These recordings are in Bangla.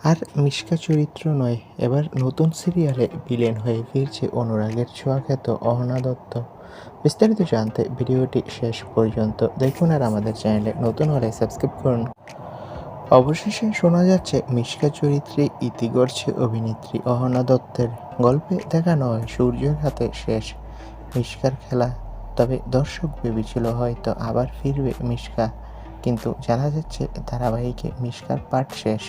আর মিশকা চরিত্র নয়, এবার নতুন সিরিয়ালে ভিলেন হয়ে ফিরছে অনুরাগের ছোঁয়াখ্যাত অহনা দত্ত। বিস্তারিত জানতে ভিডিওটি শেষ পর্যন্ত দেখুন আর আমাদের চ্যানেলে নতুন হলে সাবস্ক্রাইব করুন। অবশেষে শোনা যাচ্ছে মিশকা চরিত্রে ইতি গড়ছে অভিনেত্রী অহনা দত্তের। গল্পে দেখানো হয় সূর্যের হাতে শেষ মিশকার খেলা। তবে দর্শক ভেবেছিল হয়তো আবার ফিরবে মিশকা, কিন্তু জানা যাচ্ছে ধারাবাহিকে মিশকার পাঠ শেষ।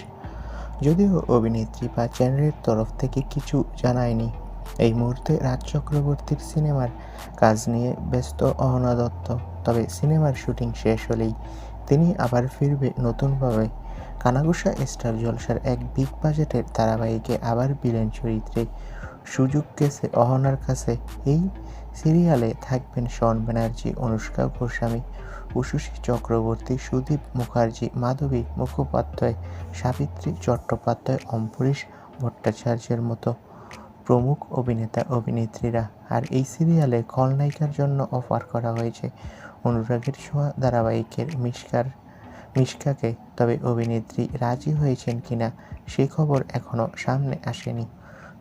যদিও অভিনেত্রী বা চ্যানেলের তরফ থেকে কিছু জানায়নি। এই মুহূর্তে রাজ চক্রবর্তীর সিনেমার কাজ নিয়ে ব্যস্ত অহনা দত্ত, তবে সিনেমার শুটিং শেষ হলেই তিনি আবার ফিরবে নতুনভাবে। কানাগুসা স্টার জলসার এক বিগ বাজেটের ধারাবাহিকে আবার বিলেন চরিত্রে সুযোগ গেছে অহনার কাছে। এই সিরিয়ালে থাকবেন শন ব্যানার্জি, অনুষ্কা গোস্বামী উশুশী চক্রবর্তী, সুদীপ মুখার্জি, মাধবী মুখোপাধ্যায়, সাবিত্রী চট্টোপাধ্যায়, অম্বরীশ ভট্টাচার্যের মতো প্রমুখ অভিনেতা অভিনেত্রীরা। আর এই সিরিয়ালে খলনায়িকার জন্য অফার করা হয়েছে অনুরাগের ছোঁয়া ধারাবাহিকের মিশকার মিশকাকে তবে অভিনেত্রী রাজি হয়েছেন কিনা সে খবর এখনও সামনে আসেনি।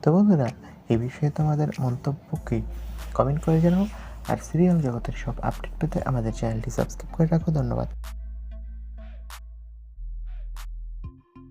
তো বন্ধুরা এই বিষয়ে তোমাদের মন্তব্য কি? কমেন্ট করে জানাও। আর সিরিয়াল জগতের সব আপডেট পেতে আমাদের চ্যানেলটি সাবস্ক্রাইব করে রাখো। ধন্যবাদ।